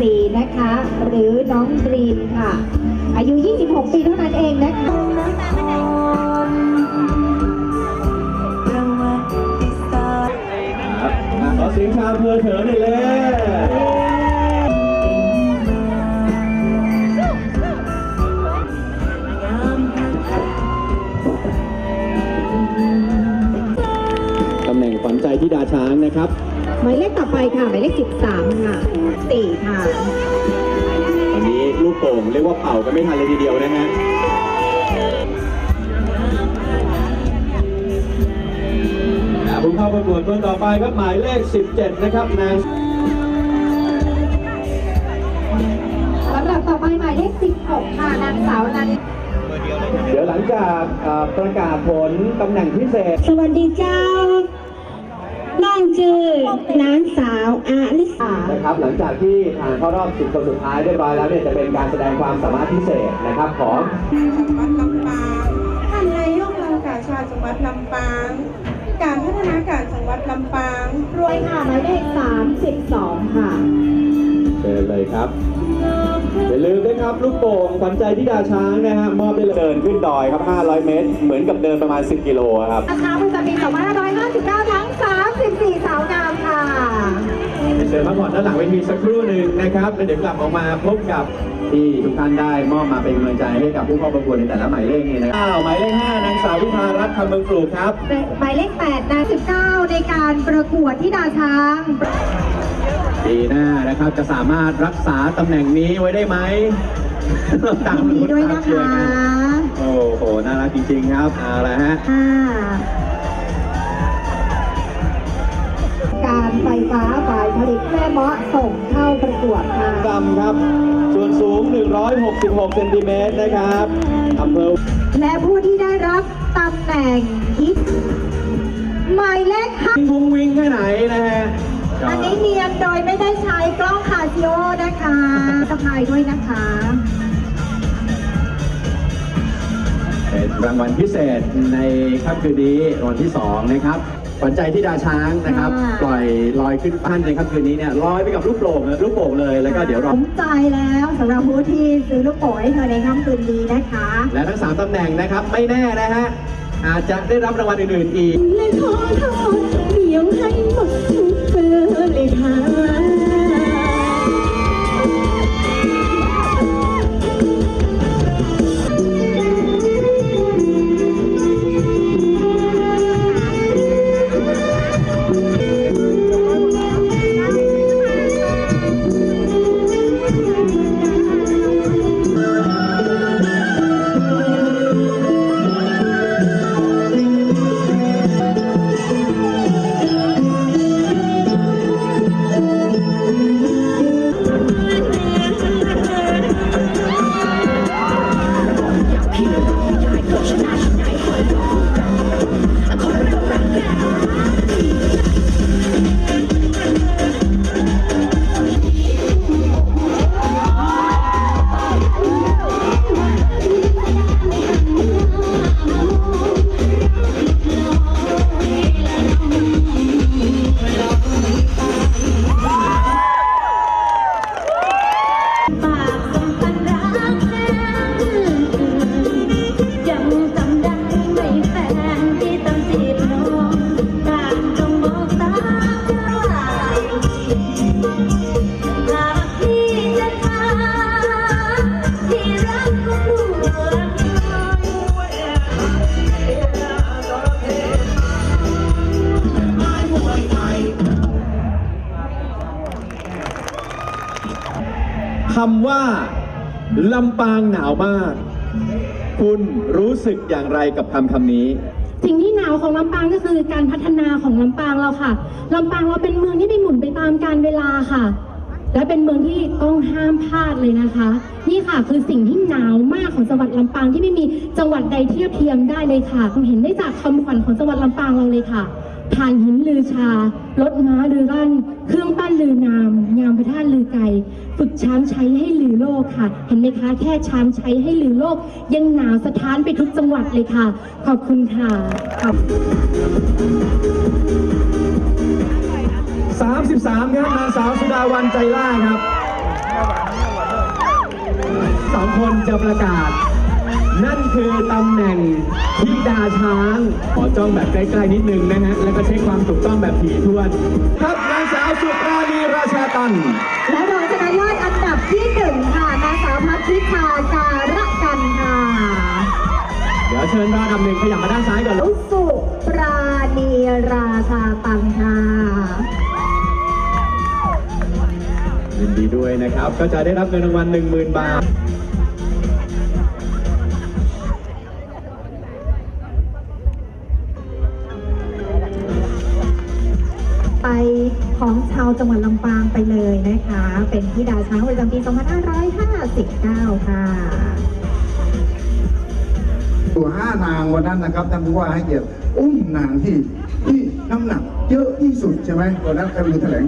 สีนะคะ หรือน้องดรีมค่ะ อายุ 26 ปีเท่านั้นเองนะคะครับขอเสียงชาวอำเภอเถินหน่อยเลย ใจที่ดาช้างนะครับ หมายเลขต่อไปค่ะหมายเลข 13 ค่ะสี่ค่ะตอนนี้ลูกโป่งเรียกว่าเป่ากันไม่ทันเลยทีเดียวนะฮะอ่าผู้เข้าประกวดคนต่อไปครับหมายเลข 17 นะครับนาง ลำดับต่อไปหมายเลข 16 ค่ะนางสาวนันเดี๋ยวหลังจากอ่าประกาศผลตำแหน่งพิเศษ สวัสดีเจ้า น้องจื่อนางสาวอาลิสานะครับหลังจากที่ผ่านเข้ารอบ10คนสุดท้ายเรียบร้อยแล้วเนี่ยจะเป็นการแสดงความสามารถพิเศษนะครับของจังหวัดลำปางท่านนายกองค์การชาติจังหวัดลำปาง การพัฒนาการจังหวัดลำปางรวยค่ะหมายเลข32ค่ะ เชิญเลยครับ อย่าลืมนะครับลูกโป่งขวัญใจที่ดาช้างนะฮะมอบได้เลยเดินขึ้นดอยครับ 500 เมตร เหมือนกับเดินประมาณ 10 กิโลครับราคาประจำปี2559 ทั้ง 34 สาวงามค่ะ เชิญมาก่อนด้านหลังเวทีสักครู่หนึ่งนะครับแล้วเดี๋ยวกลับออกมาพบกับที่ทุกท่านได้มอบมาเป็นกำลังใจให้กับผู้เข้าประกวดในแต่ละหมายเลขนี่นะครับอ้าวหมายเลข5นางสาววิภารัตน์คำเมืองปลูกครับ หมายเลข8นาง19 ในการประกวดที่ดาช้าง ปีหน้านะครับจะสามารถรักษาตำแหน่งนี้ไว้ได้ไหม ตามยินดีด้วยนะเชียคะร์กันโอ้โหน่ารักจริง ๆ ครับเอาละฮะ ค่ะการไฟฟ้าฝ่ายผลิตแม่เมาะส่งเข้าประกวดค่ะกำครับ ส่วนสูง 166 เซนติเมตรนะครับอำเภอ และผู้ที่ได้รับตำแหน่งฮิตหมายเลขห้าวุ้งวิงแค่ไหนนะฮะ อันนี้เนียนโดยไม่ได้ใช้กล้องคาซิโอนะคะสะพายด้วยนะคะเป็นรางวัลพิเศษในค่ำคืนนี้รางวัลที่ 2 นะครับขวัญใจที่ดาช้างนะครับค่ะปล่อยลอยขึ้นฟ้านในค่ำคืนนี้เนี่ยลอยไปกับลูกโป่งเลยลูกโป่งเลยแล้วก็เดี๋ยวสเรามใจแล้วสำหรับผู้ที่ซื้อลูกโป่งให้เธอในค่ำคืนนี้นะคะ และทั้ง 3ตำแหน่งนะครับไม่แน่นะฮะอาจจะได้รับรางวัลอื่นๆอีกแลิขา คำว่าลำปางหนาวมาก คุณรู้สึกอย่างไรกับคำคำนี้ สิ่งที่หนาวของลำปางก็คือการพัฒนาของลำปางเราค่ะลำปางเราเป็นเมืองที่ไม่หมุนไปตามกาลเวลาค่ะ และเป็นเมืองที่ต้องห้ามพลาดเลยนะคะ นี่ค่ะคือสิ่งที่หนาวมากของจังหวัดลำปางที่ไม่มีจังหวัดใดเทียบเทียมได้เลยค่ะเห็นได้จากคำขวัญของจังหวัดลำปางเราเลยค่ะ พานหินลือชา รถม้าลือร่นเครื่องปั้นลือนาม งามพระธาตุลือไก่ฝึกช้างใช้ให้ลือโลกค่ะ เห็นไหมคะ แค่ช้างใช้ให้ลือโลก ยังหนาวสะท้านไปทุกจังหวัดเลยค่ะ ขอบคุณค่ะขอบ33ครับนางสาวสุดาวันใจล่าครับสองคนจะประกาศ คือตำแหน่งธิดาช้าง ขอจ้องแบบใกล้ๆนิดนึงนะฮะ แล้วก็เช็คความถูกต้องแบบถี่ถ้วน ครับนางสาวสุปราณีราชาตัน และรองชนะเลิศอันดับที่หนึ่งค่ะนางสาวพัทธิชาการะกันค่ะเดี๋ยวเชิญรอดำหนึ่งขยับมาด้านซ้ายก่อนลูอุกสุปราณีราชาตันค่ะยินดีด้วยนะครับ ก็จะได้รับเงินรางวัล10,000 บาท ของชาวจังหวัดลำปางไปเลยนะคะ เป็นที่ดาช้างประจำปี 2559 ค่ะตัวห้านางวันนั้นนะครับท่านผู้ว่าให้เกียรติอุ้มนางที่ที่น้ำหนักเยอะที่สุดใช่ไหมวันนั้นใครเป็นคนแถลง